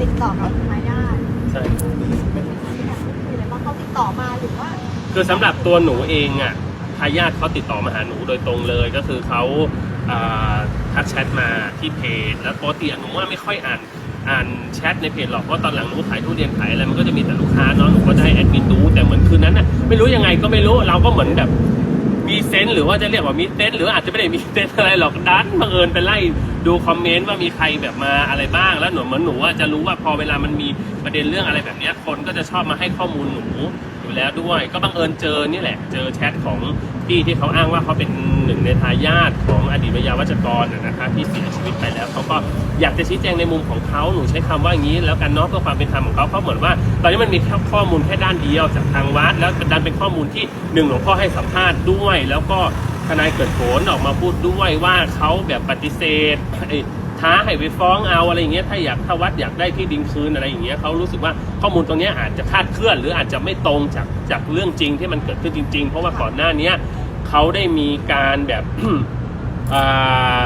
ติดต่อกับทายาทใช่ มีอะไรบ้างเขาติดต่อมาหรือว่าคือสำหรับตัวหนูเองอะทายาทเขาติดต่อมาหาหนูโดยตรงเลยก็คือเขาอ่าทักแชทมาที่เพจ แล้วปกติอะหนูว่าไม่ค่อยอ่านอ่านแชทในเพจหรอกเพราะตอนหลังหนูขายทุเรียนขายอะไรมันก็จะมีแต่ลูกค้าเนาะหนูก็จะให้แอดมินดูแต่เหมือนคืนนั้นน่ะไม่รู้ยังไงก็ไม่รู้เราก็เหมือนแบบมีเซนส์หรือว่าจะเรียกว่ามีเซนส์หรืออาจจะไม่ได้มีเซนส์อะไรหรอกดันบังเอิญไปไล่ ดูคอมเมนต์ว่ามีใครแบบมาอะไรบ้างแล้วหนูเหมือนหนูว่าจะรู้ว่าพอเวลามันมีประเด็นเรื่องอะไรแบบนี้คนก็จะชอบมาให้ข้อมูลหนูอยู่แล้วด้วย ก็บังเอิญเจอนี่แหละ เจอแชทของพี่ที่เขาอ้างว่าเขาเป็นหนึ่งในทายาทของอดีตวิยาวัจกรนะคะที่เสียชีวิตไปแล้วเขาก็อยากจะชี้แจงในมุมของเขาหนูใช้คำว่าอย่างนี้แล้วกันเนาะเพื่อความเป็นธรรมของเขาเขาเหมือนว่า ตอนนี้มันมีแค่ข้อมูลแค่ด้านเดียวจากทางวัดแล้วดันเป็นข้อมูลที่หนึ่งหลวงพ่อให้สัมภาษณ์ด้วย แล้วก็ ทนายเกิดผลออกมาพูดด้วยว่าเขาแบบปฏิเสธไอ้ท้าให้ไปฟ้องเอาอะไรอย่างเงี้ยถ้าอยากถ้าวัดอยากได้ที่ดินคืนอะไรอย่างเงี้ยเขารู้สึกว่าข้อมูลตรงนี้อาจจะคาดเคลื่อน หรืออาจจะไม่ตรงจากจากเรื่องจริงที่มันเกิดขึ้นจริง ๆ เพราะว่าก่อนหน้านี้เขาได้มีการแบบอ่า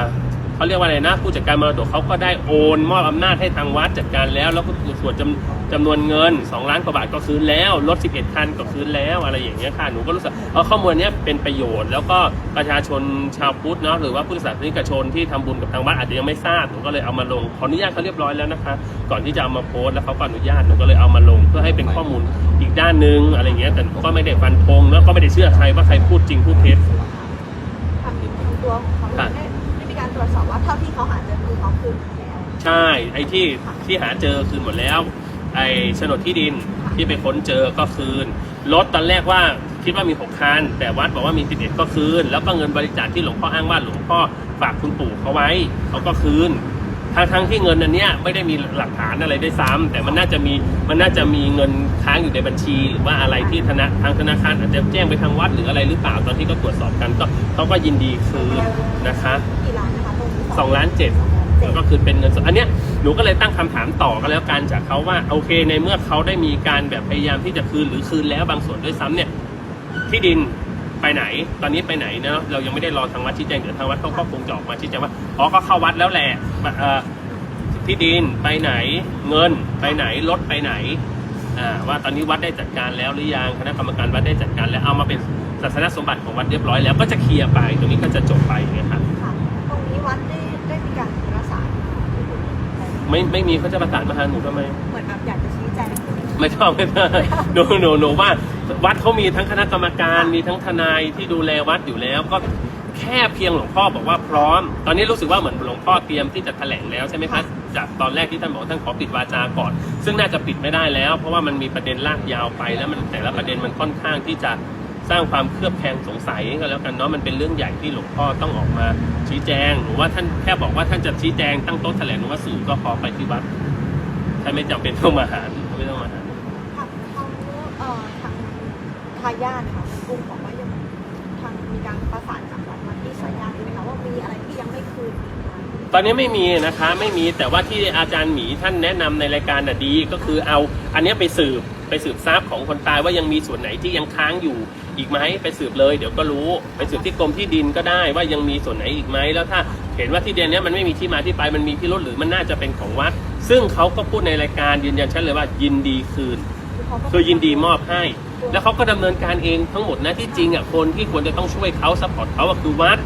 เขาเรียกว่าอะไรนะ ผู้จัดการมรดกเขาก็ได้โอนมอบอำนาจให้ทางวัดจัดการแล้ว แล้วก็ส่วนจำจำนวนเงิน 2 ล้านกว่าบาทก็คืนแล้วรถ11 คันก็คืนแล้วอะไรอย่างเงี้ยค่ะหนูก็รู้สึกเออข้อมูลเนี้ยเป็นประโยชน์ แล้วก็ประชาชนชาวพุทธเนาะหรือว่าพุทธศาสนิกชนที่ทำบุญกับทางวัดอาจจะยังไม่ทราบหนูก็เลยเอามาลงขออนุญาตเขาเรียบร้อยแล้วนะคะก่อนที่จะเอามาโพสต์แล้วเขาก็อนุญาตหนูก็เลยเอามาลง เพื่อให้เป็นข้อมูลอีกด้านหนึงอะไรเงี้ยแต่ก็ไม่ได้ฟันธงแล้วก็ไม่ได้เชื่อใครว่าใครพูดจริงพูดเท็จทางตัวของเขาค รับได้ได้มีการตรวจสอบว่าเท่าที่เขาหาเจอคือเขาคืนแล้ว ใช่ ไอ้ที่ที่หาเจอคืนหมดแล้ว ไอ้โฉนดที่ดินที่ไปค้นเจอก็คืน รถตอนแรกว่าคิดว่ามีหกคัน แต่วัดบอกว่ามี11ก็คืน แล้วก็เงินบริจาคที่หลวงพ่ออ้างว่าหลวงพ่อฝากคุณปู่เขาไว้เขาก็คืนทั้งทั้งที่เงินอันเนี้ยไม่ได้มีหลักฐานอะไรได้วยซ้ำแต่มันน่าจะมีมันน่าจะมีเงินค้างอยู่ในบัญชี หรือว่าอะไรที่ธนาทางธนาคารอาจจะแจ้งไปทางวัดหรืออะไรหรือเปล่าตอนที่เขาตรวจสอบกันก็เขาก็ยินดีคืนนะคะกี่ล้าน นะคะตรงนี้สองล้านเจ็ดแล้วก็คือเป็นเงินสดอันเนี้ยหนูก็เลยตั้งคำถามต่อกันแล้วกันจากเขาว่าโอเคในเมื่อเขาได้มีการแบบพยายามที่จะคืนหรือคืนแล้วบางส่วนด้วยซ้ำเนี่ยที่ดินไปไหน ตอนนี้ไปไหนเนาะเรายังไม่ได้รอทางวัดชี้แจงเดี๋ยวทางวัดเขาก็คงจะออกมาชี้แจงว่าอ๋อก็เข้าวัดแล้วแหละเอ่อที่ดินไปไหนเงินไปไหนรถไปไหนอ่าว่าตอนนี้วัดได้จัดการแล้วหรือยังคณะกรรมการวัดได้จัดการแล้วเอามาเป็นศาสนสมบัติของวัดเรียบร้อยแล้วก็จะเคลียร์ไปตรงนี้ก็จะจบไปอย่างเงี้ยครับ ค่ะตรงนี้วัดได้ได้มีการประสานที่คุณ ไม่ไม่มีเขาจะประสานมาหาหนูทำไม เหมือนแบบอยากจะชี้แจงไม่ต้องไม่ต้องหนูหนูหนูว่าวัดเขามีทั้งคณะกรรมการมีทั้งทนายที่ดูแลวัดอยู่แล้ว ก็แค่เพียงหลวงพ่อบอกว่าพร้อม ตอนนี้รู้สึกว่าเหมือนหลวงพ่อเตรียมที่จะแถลงแล้วใช่ไหมคะจากตอนแรกที่ท่านบอกว่าท่านขอปิดวาจาก่อน ซึ่งน่าจะปิดไม่ได้แล้ว เพราะว่ามันมีประเด็นลากยาวไปแล้วมันแต่ละประเด็นมันค่อนข้างที่จะ สร้างความเครือบแคลงสงสัยก็แล้วกันเนาะมันเป็นเรื่องใหญ่ที่หลวงพ่อต้องออกมาชี้แจง หรือว่าท่านแค่บอกว่าท่านจะชี้แจงตั้งโต๊ะแถลงหรือว่าสื่อก็พอไปที่วัดท่านไม่จำเป็นต้องมาหาไม่ต้องมาหาทางเขาเอ่อทางทายาทค่ะกลุ่มบอกว่ายังทางมีการประสานจากวัดมาที่สายญาติไหมคะว่ามีอะไรที่ยังไม่คืนอีกไหมตอนนี้ไม่มีนะคะไม่มีแต่ว่าที่อาจารย์หมีท่านแนะนำในรายการน่ะดีก็คือเอาอันเนี้ยไปสืบ ไปสืบทรัพย์ของคนตายว่ายังมีส่วนไหนที่ยังค้างอยู่อีกไหมไปสืบเลย เดี๋ยวก็รู้ไปสืบที่กรมที่ดินก็ได้ว่ายังมีส่วนไหนอีกไหมแล้วถ้าเห็นว่าที่ดินเนี้ยมันไม่มีที่มาที่ไปมันมีพิรุธหรือมันน่าจะเป็นของวัด ซึ่งเขาก็พูดในรายการยืนยันชัดเลยว่ายินดีคืนคือยินดีมอบให้ แล้วเขาก็ดำเนินการเองทั้งหมดนะที่จริงอะคนที่ควรจะต้องช่วยเขาซัพพอร์ตเขาคือวัด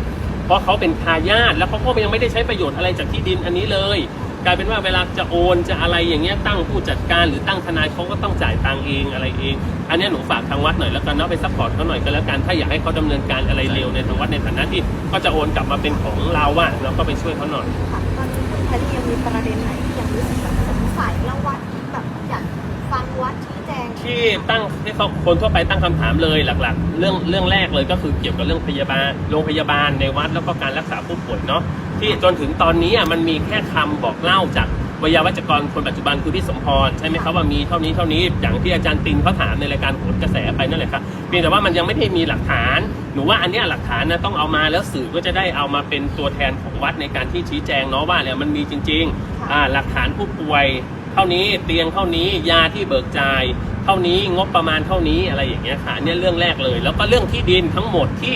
เพราะเขาเป็นทายาทแล้วเขาก็ยังไม่ได้ใช้ประโยชน์อะไรจากที่ดินอันนี้เลย กลายเป็นว่าเวลาจะโอนจะอะไรอย่างเงี้ยตั้งผู้จัดการหรือตั้งทนายเขาก็ต้องจ่ายตังค์เองอะไรเอง อันเนี้ยหนูฝากทางวัดหน่อยแล้วกันเนาะไปซัพพอร์ตเขาหน่อยก็แล้วกันถ้าอยากให้เขาดำเนินการอะไรเร็วในทางวัดในฐานะที่ก็จะโอนกลับมาเป็นของเราอะเราก็ไปช่วยเขาหน่อย ค่ะตอนนี้คุณแพทย์ยังมีประเด็นไหนที่ยังรู้สึกแบบสงสัยแล้ววัดแบบอยากฟังวัดชี้แจงที่ตั้งที่เขาคนทั่วไปตั้งคำถามเลยหลัก ๆ เรื่องเรื่องแรกเลยก็คือเกี่ยวกับเรื่องพยาบาลโรงพยาบาลในวัดแล้วก็การรักษาผู้ป่วยเนาะ ที่จนถึงตอนนี้อะมันมีแค่คำบอกเล่าจากวิยาวัจกรคนปัจจุบันคือพี่สมพรใช่ไหมครับว่ามีเท่านี้เท่านี้อย่างที่อาจารย์ตินเขาถามในรายการโหนกระแสไปนั่นแหละครับเพียงแต่ว่ามันยังไม่ได้มีหลักฐานหนูว่าอันนี้หลักฐานนะต้องเอามาแล้วสื่อก็จะได้เอามาเป็นตัวแทนของวัดในการที่ชี้แจงเนาะว่าเนี่ยมันมีจริงๆอ่าหลักฐานผู้ป่วยเท่านี้เตียงเท่านี้ยาที่เบิกจ่ายเท่านี้งบประมาณเท่านี้อะไรอย่างเงี้ยค่ะเนี่ยเรื่องแรกเลย แล้วก็เรื่องที่ดินทั้งหมดที่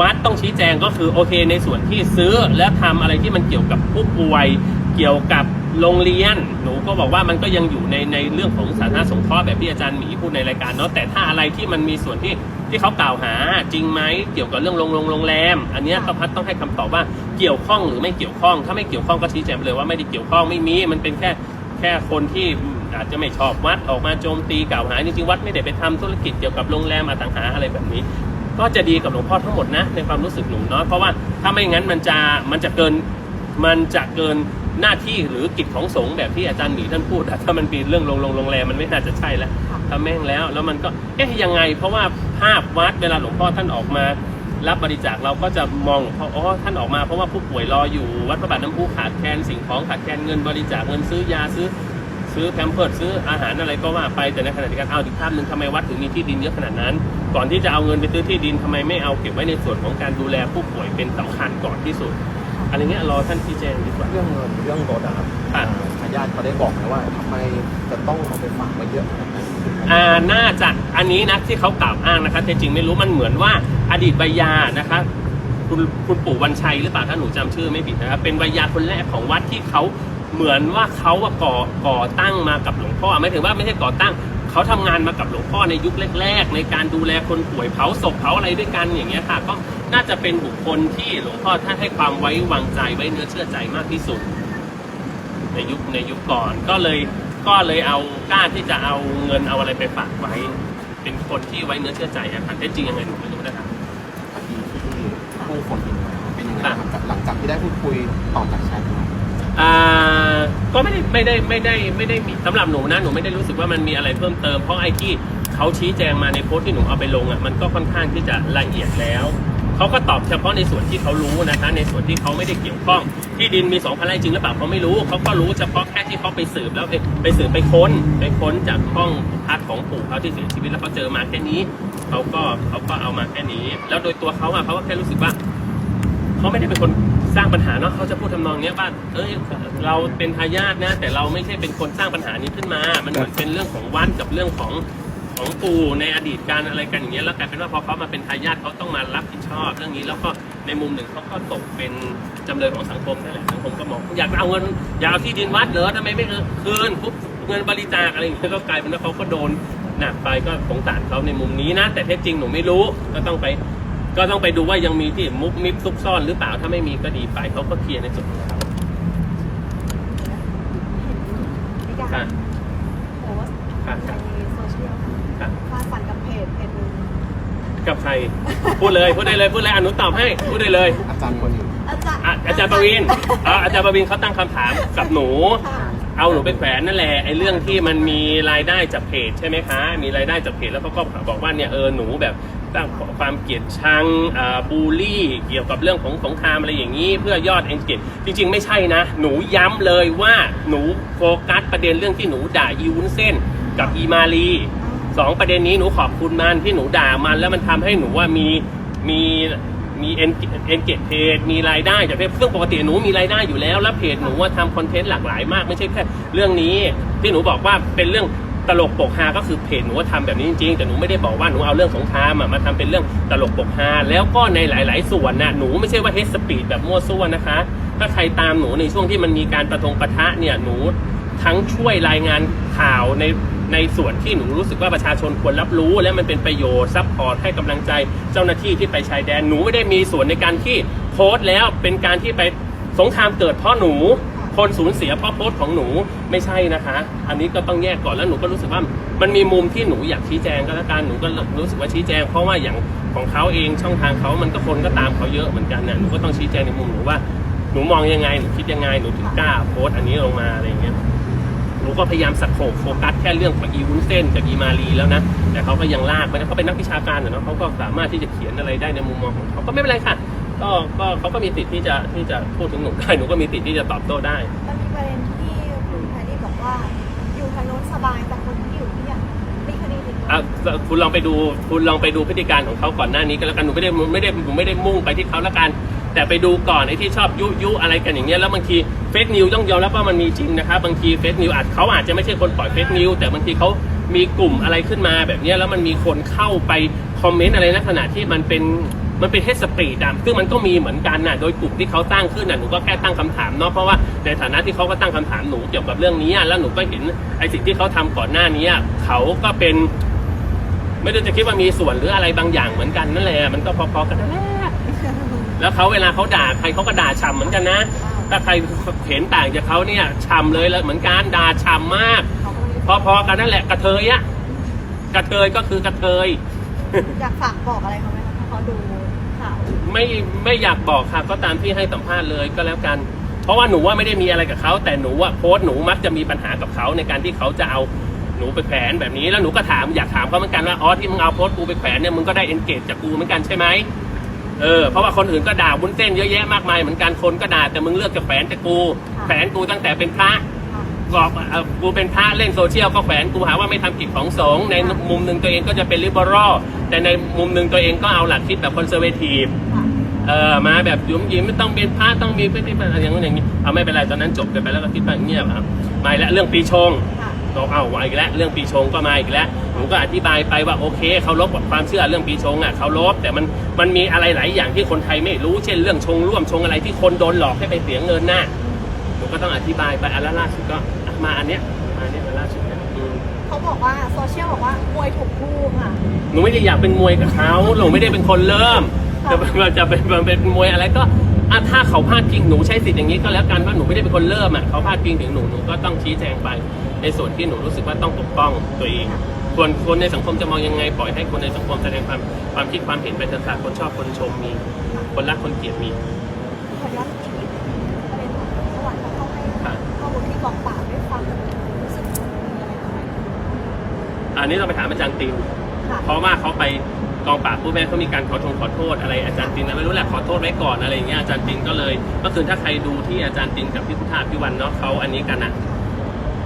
วัดต้องชี้แจงก็คือโอเคในส่วนที่ซื้อและทำอะไรที่มันเกี่ยวกับผู้ป่วย เกี่ยวกับโรงเรียน หนูก็บอกว่ามันก็ยังอยู่ในในเรื่องของสาธารณสงเคราะห์แบบที่อาจารย์หมีพูดในรายการเนาะแต่ถ้าอะไรที่มันมีส่วนที่ที่เขากล่าวหาจริงไหมเกี่ยวกับเรื่องโรงโรงโรงแรม อันนี้ก็พัดต้องให้คำตอบว่าเกี่ยวข้องหรือไม่เกี่ยวข้อง ถ้าไม่เกี่ยวข้องก็ชี้แจงไปเลยว่าไม่ได้เกี่ยวข้องไม่มีมันเป็นแค่แค่คนที่อาจจะไม่ชอบวัดออกมาโจมตีกล่าวหาจริงๆวัดไม่ได้ไปทำธุรกิจเกี่ยวกับโรงแรมอสังหาอะไรแบบนี้ ก็จะดีกับหลวงพ่อทั้งหมดนะในความรู้สึกหนูเนาะเพราะว่าถ้าไม่งั้นมันจะมันจะเกินมันจะเกินหน้าที่หรือกิจของสงฆ์แบบที่อาจารย์หมีท่านพูดอะถ้ามันเป็นเรื่องโรงโรงโรงแรมมันไม่น่าจะใช่แล้วค่ะถ้าแม่งแล้วแล้วมันก็เอ๊ะยังไง เพราะว่าภาพวัดเวลาหลวงพ่อท่านออกมา รับบริจาคเราก็จะมองหลวงพ่ออ๋อท่านออกมาเพราะว่าผู้ป่วยรออยู่วัดพระบาทน้ำพุขาดแคลนสิ่งของขาดแคลนเงินบริจาคเงินซื้อยาซื้อซื้อแพมเพิร์ดซื้ออาหารอะไรก็ว่าไปแต่ในขณะเดียวกันเอาอีกภาพหนึ่งทำไมวัดถึงมีที่ดินเยอะขนาดนั้น ก่อนที่จะเอาเงินไปซื้อที่ดินทำไมไม่เอาเก็บไว้ในส่วนของการดูแลผู้ป่วยเป็นสำคัญก่อนที่สุดอะไรเงี้ยรอท่านชี้แจงดีกว่าเรื่องเงินเรื่องรถอะครับอะทายาทเขาได้บอกไหมว่าทำไมจะต้องเอาไปฝากไว้เยอะขนาดนั้นอ่าน่าจะอันนี้นะที่เขากล่าวอ้างนะคะแต่จริงไม่รู้มันเหมือนว่าอดีตใบยานะคะคุณคุณปู่วันชัยหรือเปล่าถ้าหนูจำชื่อไม่ผิดนะครับเป็นใบยาคนแรกของวัดที่เขาเหมือนว่าเขาอะก่อก่อตั้งมากับหลวงพ่อไม่ถึงว่าไม่ใช่ก่อตั้ง เขาทำงานมากับหลวงพ่อในยุคแรก ๆ ในการดูแลคนป่วยเผาศพเผาอะไรด้วยกันอย่างเงี้ยค่ะ ก็น่าจะเป็นบุคคลที่หลวงพ่อท่านให้ความไว้วางใจไว้เนื้อเชื่อใจมากที่สุด ในยุคในยุคก่อนก็เลยก็เลยเอากล้าที่จะเอาเงินเอาอะไรไปฝากไว้ เป็นคนที่ไว้เนื้อเชื่อใจอะค่ะแต่จริงยังไงหนูไม่รู้นะครับคดีที่ผู้คนเป็นยังไงครับหลังจากที่ได้พูดคุยตอบจากแชท อ่าก็ไม่ได้ไม่ได้ไม่ได้ไม่ได้มีสำหรับหนูนะหนูไม่ได้รู้สึกว่ามันมีอะไรเพิ่มเติมเพราะไอ้ที่เขาชี้แจงมาในโพสต์ที่หนูเอาไปลงอะมันก็ค่อนข้างที่จะละเอียดแล้วเขาก็ตอบเฉพาะในส่วนที่เขารู้นะคะ ในส่วนที่เขาไม่ได้เกี่ยวข้อง ที่ดินมีสองพันไร่จริงหรือเปล่าเขาไม่รู้เขาก็รู้เฉพาะแค่ที่เขาไปสืบแล้วไปไปสืบไปค้นไปค้นจากห้องพักของปู่เขาที่เสียชีวิตแล้วเขาเจอมาแค่นี้เขาก็เขาก็เอามาแค่นี้ แล้วโดยตัวเขาอะเขาก็แค่รู้สึกว่า เขาไม่ได้เป็นคนสร้างปัญหาเนาะเขาจะพูดทำนองเนี้ยว่าเอ้ยเราเป็นทายาทนะ แต่เราไม่ใช่เป็นคนสร้างปัญหานี้ขึ้นมา มันเหมือนเป็นเรื่องของวัดกับเรื่องของของปู่ในอดีตการอะไรกันอย่างเงี้ยแล้วกลายเป็นว่าพอเขามาเป็นทายาทเขาต้องมารับผิดชอบเรื่องนี้แล้วก็ในมุมหนึ่งเขาก็ตกเป็นจำเลยของสังคมนั่นแหละสังคมก็มองอยากเอาเงินอยากเอาที่ดินวัดเหรอทำไมไม่คืนปุ๊บเงินบริจาคอะไรอย่างเงี้ยก็กลายเป็นว่าเขาก็โดนหนักไปก็สงสารเขาในมุมนี้นะ แต่เท็จจริงหนูไม่รู้ก็ต้องไป ก็ต้องไปดูว่ายังมีที่มุกมิบซุกซ่อนหรือเปล่าถ้าไม่มีก็ดีไปเขาก็เคลียร์ในส่วนของเขามีกาค่ะรโพสต์ค่ะในค่ะโซเชียลค่ะฟาดฟันกับเพจเพจหนึงกับใครพูดเลยพูดได้เลยพูดเลยอนุตอบให้พูดได้เลย อาจารย์คนอยู่อาจารย์อะอาจารย์ประวินอะอาจารย์ประวินเขาตั้งคำถามกับหนู ค่ะเอาหนูไปแขวนนั่นแหละไอ้เรื่องที่มันมีรายได้จากเพจใช่ไหมคะ มีรายได้จากเพจแล้วเขาก็บอกว่าเนี่ยเออหนูแบบ ตั้งความเกลียดชังบูลลี่ เกี่ยวกับเรื่องของสงครามอะไรอย่างนี้ เพื่อยอดเอ็นเกจจริง ๆ ไม่ใช่นะ หนูย้ำเลยว่าหนูโฟกัสประเด็นเรื่องที่หนูด่าอีวุ้นเส้น กับอีมาลีสองประเด็นนี้หนูขอบคุณมันที่หนูด่ามัน แล้วมันทำให้หนูว่ามีมีมีเอ็นเอ็นเกจเพจมีรายได้จากเพจซึ่งปกติหนูมีรายได้อยู่แล้ว แล้วเพจหนูว่าทำคอนเทนต์หลากหลายมาก ไม่ใช่แค่เรื่องนี้ที่หนูบอกว่าเป็นเรื่อง ตลกปกฮาก็คือเพจหนูว่าทำแบบนี้จริงๆแต่หนูไม่ได้บอกว่าหนูเอาเรื่องสงครามมาทำเป็นเรื่องตลกปกฮาแล้วก็ในหลาย ๆ ส่วนนะหนูไม่ใช่ว่าเฮดสปีดแบบมั่วซั่วนะคะ ถ้าใครตามหนูในช่วงที่มันมีการประทงประทะเนี่ยหนูทั้งช่วยรายงานข่าวในในส่วนที่หนูรู้สึกว่าประชาชนควรรับรู้ และมันเป็นประโยชน์ซัพพอร์ตให้กำลังใจเจ้าหน้าที่ที่ไปชายแดนหนูไม่ได้มีส่วนในการที่โพสต์แล้วเป็นการที่ไปสงครามเกิดเพราะหนู คนสูญเสียเพราะโพสต์ของหนูไม่ใช่นะคะ อันนี้ก็ต้องแยกก่อนแล้วหนูก็รู้สึกว่ามันมีมุมที่หนูอยากชี้แจงก็แล้วกันหนูก็รู้สึกว่าชี้แจง เพราะว่าอย่างของเขาเองช่องทางเขามันก็คนก็ตามเขาเยอะเหมือนกันเนี่ยหนูก็ต้องชี้แจงในมุมหนูว่าหนูมองยังไงหนูคิดยังไงหนูถึงกล้าโพสต์อันนี้ลงมาอะไรอย่างเงี้ยหนูก็พยายามสโคบโฟกัสแค่เรื่องของอีวุ้นเส้นกับอีมารีแล้วนะแต่เขาก็ยังลากไปนะเขาเป็นนักวิชาการอะเนาะเขาก็สามารถที่จะเขียนอะไรได้ในมุมมองของเขาก็ไม่เป็นไรค่ะ ก็ เขาก็มีสิทธิ์ที่จะที่จะพูดถึงหนูได้หนูก็มีสิทธิ์ที่จะตอบโต้ได้ มันมีประเด็นที่คุณแพรรี่บอกว่าอยู่ทางโน้นสบายแต่คนที่อยู่ที่อยากมีคดีถึงอะคุณลองไปดูคุณลองไปดูพฤติการของเขาก่อนหน้านี้ก็แล้วกันหนูไม่ได้ไม่ได้หนูไม่ได้มุ่งไปที่เขาแล้วกัน แต่ไปดูก่อนไอ้ที่ชอบยุยุอะไรกันอย่างเงี้ยแล้วบางทีเฟซนิวต้องยอมรับว่ามันมีจริงนะครับบางทีเฟซนิวอาจเขาอาจจะไม่ใช่คนปล่อยเฟซนิวแต่บางทีเขามีกลุ่มอะไรขึ้นมาแบบเนี้ยแล้วมันมีคนเข้าไปคอมเมนต์อะไรลักษณะที่มันเป็น มันเป็นเฮสปีดอะซึ่งมันก็มีเหมือนกันน่ะโดยกลุ่มที่เขาตั้งขึ้นน่ะหนูก็แค่ตั้งคำถามเนาะเพราะว่าในฐานะที่เขาก็ตั้งคำถามหนูเกี่ยวกับเรื่องนี้แล้วหนูก็เห็นไอ้สิ่งที่เขาทำก่อนหน้านี้เขาก็เป็น ไม่ได้จะคิดว่ามีส่วนหรืออะไรบางอย่างเหมือนกันนั่นแหละมันก็พอๆกันนั่นแหละแล้วเขาเวลาเขาด่าใครเขาก็ด่าฉ่ำเหมือนกันนะถ้าใครเห็นต่างจากเขาเนี่ยฉ่ำเลยแล้วเหมือนกันด่าฉ่ำมาก พอๆกันนั่นแหละกระเทยอะกระเทยก็คือกระเทยอยากฝากบอกอะไรเขาไหม ข่าวไม่ไม่อยากบอกค่ะก็ตามที่ให้สัมภาษณ์เลยก็แล้วกัน เพราะว่าหนูว่าไม่ได้มีอะไรกับเขาแต่หนูว่าโพสต์หนูมักจะมีปัญหากับเขาในการที่เขาจะเอาหนูไปแขวนแบบนี้แล้วหนูก็ถามอยากถามเขาเหมือนกันว่าอ๋อที่มึงเอาโพสต์กูไปแขวนเนี่ยมึงก็ได้เอนเกจจากกูเหมือนกันใช่ไหมเออเพราะว่าคนอื่นก็ด่าบุญเส้นเยอะแยะมากมายเหมือนกันคนก็ด่าแต่มึงเลือกจะแขวนแต่กูแขวนกูตั้งแต่เป็นพระ ค่ะบอกเอ่อกูเป็นพระเล่นโซเชียลก็แขวนกูหาว่าไม่ทำกิจของสงฆ์ในมุมหนึ่งตัวเองก็จะเป็นลิเบอรัลแต่ในมุมหนึ่งตัวเองก็เอาหลักคิดแบบคอนเซอร์เวทีฟค่ะเออมาแบบหยุ่มยิ้มไม่ต้องเป็นพระต้องมีเป็นอะไรอย่างนู้นอย่างนี้เอาไม่เป็นไรตอนนั้นจบกันไปแล้วก็คิดว่าเงียบครับมาแล้วเรื่องปีชงค่ะบอกเอามาอีกแล้วเรื่องปีชงก็มาอีกแล้วผมก็อธิบายไปว่าโอเคเขาลบความเชื่อเรื่องปีชงอะเขาลบแต่มันมันมีอะไรหลายอย่างที่คนไทยไม่รู้เช่นเรื่องชงร่วมชงอะไรที่คนโดนหลอกให้ไปเสียเงินน่ะผมก็ต้องอธิบายไปอันละล่าสุดก็อะ มาอันเนี้ยมาอันเนี้ยอันล่าสุดเนี่ยอืมเขาบอกว่าโซเชียลบอกว่ามวยถูกคู่ค่ะ หนูไม่ได้อยากเป็นมวยกับเขาหนูไม่ได้เป็นคนเริ่มค่ะจะเป็นจะเป็นเป็นมวยอะไรก็อะถ้าเขาพลาดพิงหนูใช้สิทธิ์อย่างนี้ก็แล้วกันว่าหนูไม่ได้เป็นคนเริ่มอะเขาพลาดพิงถึงหนูหนูก็ต้องชี้แจงไป ในส่วนที่หนูรู้สึกว่าต้องปกป้องตัวเองส่วนคนในสังคมจะมองยังไงปล่อยให้คนในสังคมแสดงความความคิดความเห็นไปเถอะค่ะคนชอบคนชมมี คนรักคนเกลียดมี ขอย้อนอีก อันนี้เราไปถามอาจารย์ตินค่ะ เพราะว่าเขาไปกองปราบผู้แม่เขามีการขอโทษขอโทษอะไรอาจารย์ตินนะไม่รู้แหละขอโทษไว้ก่อนอะไรอย่างเงี้ยอาจารย์ตินก็เลยเมื่อคืนถ้าใครดูที่อาจารย์ตินกับพี่พุทธาพิวันเนาะเขาอันนี้กันอะ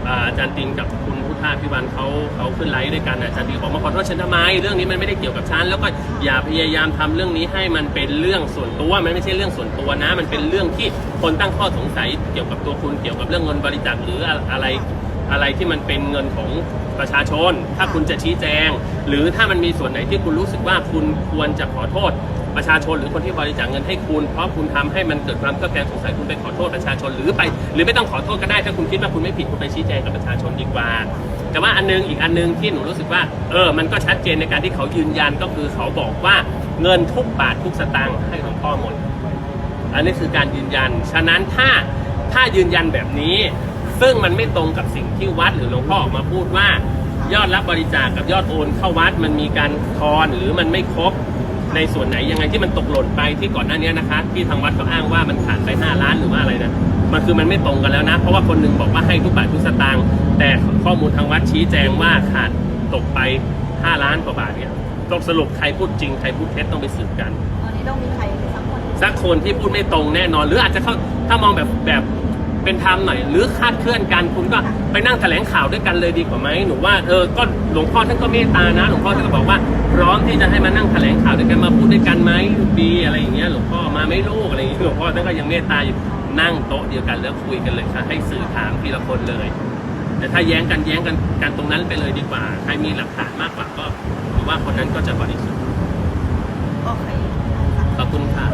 อ่าอาจารย์ตินกับคุณพุทธาพิวันเขาเขาขึ้นไลฟ์ด้วยกันอะอาจารย์ตินบอกมาขอโทษฉันทำไมเรื่องนี้มันไม่ได้เกี่ยวกับฉันแล้วก็อย่าพยายามทำเรื่องนี้ให้มันเป็นเรื่องส่วนตัวมันไม่ใช่เรื่องส่วนตัวนะ มันเป็นเรื่องที่คนตั้งข้อสงสัยเกี่ยวกับตัวคุณเกี่ยวกับเรื่องเงินบริจาคหรืออะไร อะไรที่มันเป็นเงินของประชาชน ถ้าคุณจะชี้แจง หรือถ้ามันมีส่วนไหนที่คุณรู้สึกว่าคุณควรจะขอโทษประชาชนหรือคนที่บริจาคเงินให้คุณ เพราะคุณทำให้มันเกิดความเครือแคลงสงสัยคุณไปขอโทษประชาชนหรือไป หรือไม่ต้องขอโทษก็ได้ถ้าคุณคิดว่าคุณไม่ผิดคุณไปชี้แจงกับประชาชนดีกว่า แต่ว่าอันนึงอีกอันนึงที่หนูรู้สึกว่าเออมันก็ชัดเจนในการที่เขายืนยันก็คือเขาบอกว่าเงินทุกบาททุกสตางค์ให้หลวงพ่อหมดอันนี้คือการยืนยัน ฉะนั้นถ้าถ้ายืนยันแบบนี้ ซึ่งมันไม่ตรงกับสิ่งที่วัดหรือหลวงพ่อออกมาพูดว่า ยอดรับบริจาคกับยอดโอนเข้าวัดมันมีการทอนหรือมันไม่ครบในส่วนไหนยังไงที่มันตกหล่นไปที่ก่อนหน้านี้นะคะที่ทางวัดเขาอ้างว่ามันขาดไป5ล้านหรือว่าอะไรนะมันคือมันไม่ตรงกันแล้วนะ เพราะว่าคนหนึงบอกว่าให้ทุกบาททุกสตางค์แต่ข้อมูลทางวัดชี้แจงว่าขาดตกไป 5 ล้านกว่าบาทเนี่ยต้องสรุปใครพูดจริงใครพูดเท็จต้องไปสืบกันตอนนี้ต้องมีใครสักคนสักคนที่พูดไม่ตรงแน่นอน หรืออาจจะเข้าถ้ามองแบบแบบ เป็นธรรมหน่อย หรือคาดเคลื่อนกันคุณก็ไปนั่งแถลงข่าวด้วยกันเลยดีกว่าไหมหนูว่าเออก็หลวงพ่อท่านก็เมตตานะ หลวงพ่อท่านก็บอกว่า พร้อมที่จะให้มานั่งแถลงข่าวด้วยกันมาพูดด้วยกันไหมดีอะไรอย่างเงี้ยหลวงพ่อมาไม่ลูกอะไรอย่างเงี้ยหลวงพ่อท่านก็ยังเมตตาอยู่นั่งโต๊ะเดียวกันแล้วคุยกันเลยค่ะให้สื่อถามทีละคนเลยแต่ถ้าแย้งกันแย้งกันกันตรงนั้นไปเลยดีกว่า ใครมีหลักฐานมากกว่าก็ถือว่าคนนั้นก็จะบริสุทธิ์โอเคขอบคุณค่ะ